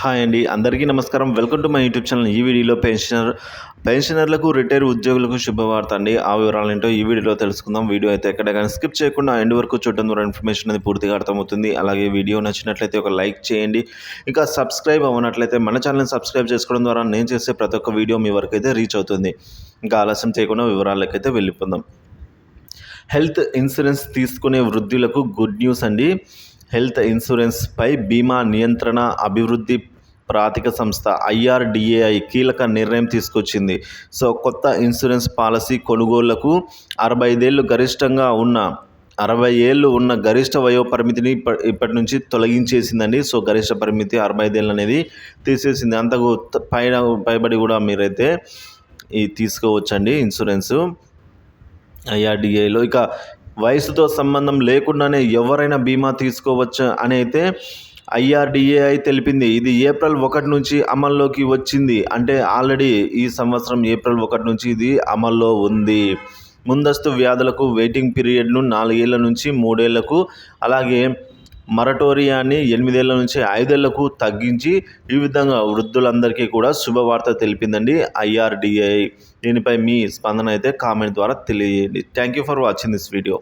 Hi అండి. అందరికీ నమస్కారం. Welcome to my YouTube channel. ఈ వీడియోలో పెన్షనర్ పెన్షనర్లకు రిటైర్ ఉద్యోగులకు శుభవార్త అండి. ఆ వివరాలు ఏంటో ఈ వీడియోలో తెలుసుకుందాం. వీడియో అయితే ఎక్కడ కానీ స్కిప్ చేయకుండా ఎండ్ వరకు చూడటం ద్వారా ఇన్ఫర్మేషన్ అనేది పూర్తిగా అర్థమవుతుంది. అలాగే వీడియో నచ్చినట్లయితే ఒక లైక్ చేయండి. ఇంకా సబ్స్క్రైబ్ అవ్వనట్లయితే మన ఛానల్ని సబ్స్క్రైబ్ చేసుకోవడం ద్వారా నేను చేసే ప్రతి ఒక్క వీడియో మీ వరకు అయితే రీచ్ అవుతుంది. ఇంకా ఆలస్యం చేయకుండా వివరాలకైతే వెళ్ళిపోదాం. హెల్త్ ఇన్సూరెన్స్ తీసుకునే వృద్ధులకు గుడ్ న్యూస్ అండి. హెల్త్ ఇన్సూరెన్స్పై బీమా నియంత్రణ అభివృద్ధి ప్రాతిక సంస్థ ఐఆర్డిఏఐ కీలక నిర్ణయం తీసుకొచ్చింది. సో కొత్త ఇన్సూరెన్స్ పాలసీ కొనుగోళ్ళకు అరవై ఐదేళ్ళు గరిష్టంగా ఉన్న అరవై ఏళ్ళు ఉన్న గరిష్ట వయో పరిమితిని ఇప్ప- ఇప్పటి నుంచి తొలగించేసిందండి. సో గరిష్ట పరిమితి అరవై ఐదేళ్ళు అనేది తీసేసింది. అంతకు పైన పైబడి కూడా మీరైతే ఈ తీసుకోవచ్చండి ఇన్సూరెన్సు. ఐఆర్డిఏలో ఇక వయసుతో సంబంధం లేకుండానే ఎవరైనా బీమా తీసుకోవచ్చు అని అయితే ఐఆర్డిఏఐ తెలిపింది. ఇది ఏప్రిల్ ఒకటి నుంచి అమల్లోకి వచ్చింది. అంటే ఆల్రెడీ ఈ సంవత్సరం ఏప్రిల్ ఒకటి నుంచి ఇది అమల్లో ఉంది. ముందస్తు వ్యాధులకు వెయిటింగ్ పీరియడ్ను నాలుగేళ్ళ నుంచి మూడేళ్ళకు అలాగే మరటోరియాన్ని ఎనిమిదేళ్ళ నుంచి ఐదేళ్ళకు తగ్గించి ఈ విధంగా వృద్ధులందరికీ కూడా శుభవార్త తెలిపిందండి ఐఆర్డిఐ దీనిపై మీ స్పందన అయితే కామెంట్ ద్వారా తెలియజేయండి. Thank you for watching this video.